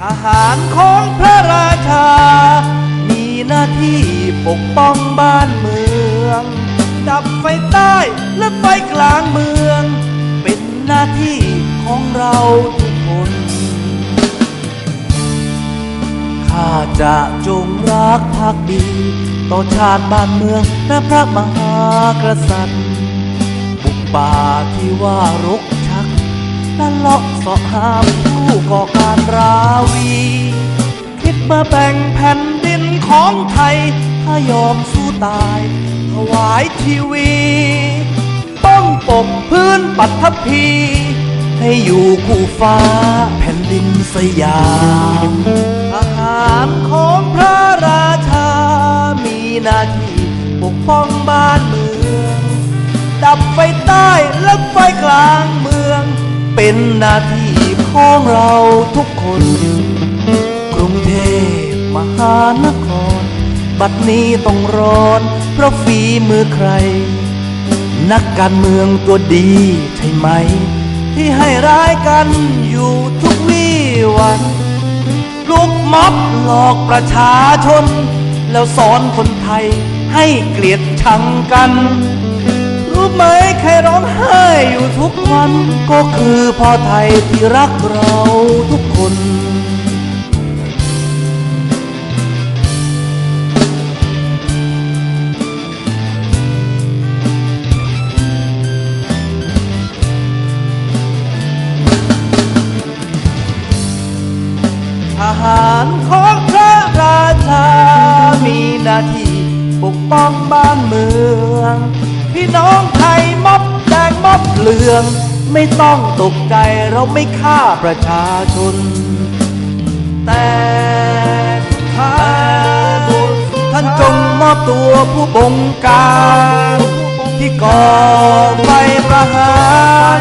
ทหารของพระราชา มีหน้าที่ปกป้องบ้านเมือง ดับไฟใต้และไฟกลางเมือง เป็นหน้าที่ของเราทุกคน ข้าจะจงรักภักดี ต่อชาติบ้านเมืองและพระมหากษัตริย์ บุกป่าที่ว่ารกชักและเลาะเสาะหามผู้ ก่อการราวี คิดมาแบ่งแผ่นดินของไทย ถ้ายอมสู้ตายถวายชีวีป้องปกพื้นปัทภี ให้อยู่คู่ฟ้าแผ่นดินสยามทหารของพระราชา มีหน้าที่ปกป้องบ้านเมือง ดับไฟใต้และไฟกลางเมือง เป็นหน้าที่ กคน กรุงเทพมหานคร บัดนี้ต้องร้อน เพราะฝีมือใคร นักการเมืองตัวดีใช่ไหม ที่ให้ร้ายกันอยู่ทุกวี่วันลูกม็อบหลอกประชาชน แล้วสอนคนไทยให้เกลียดชังกัน รู้ไหม อยู่ทุกวันก็คือพ่อไทยที่รักเราทุกคน ทหารของพระราชา มีหน้าที่ปกป้องบ้านเมือง พี่น้องไทยมอบ ม็อบเหลือง ไม่ต้องตกใจเราไม่ฆ่าประชาชน แต่ท่านท่านจงมอบตัวผู้บงการ ที่ก่อไปประหาร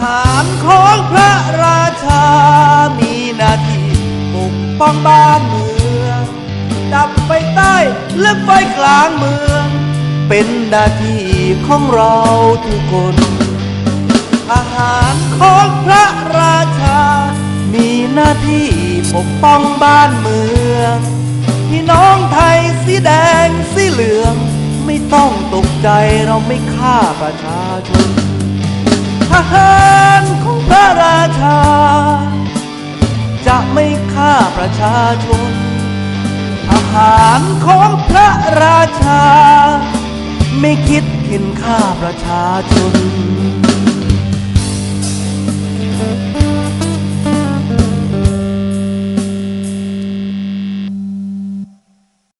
หารของพระราชา มีหน้าที่ปกป้องบ้านเมือง ดับไฟใต้และไฟกลางเมือง เป็นหน้าที่ของเราทุกคนทหารของพระราชา มีหน้าที่ปกป้องบ้านเมือง พี่น้องไทยสีแดงสีเหลือง ไม่ต้องตกใจเราไม่ฆ่าประชาชน หารของพระราชา จะไม่ฆ่าประชาชนทหารของพระราชา ไม่คิดเห็นฆ่าประชาชน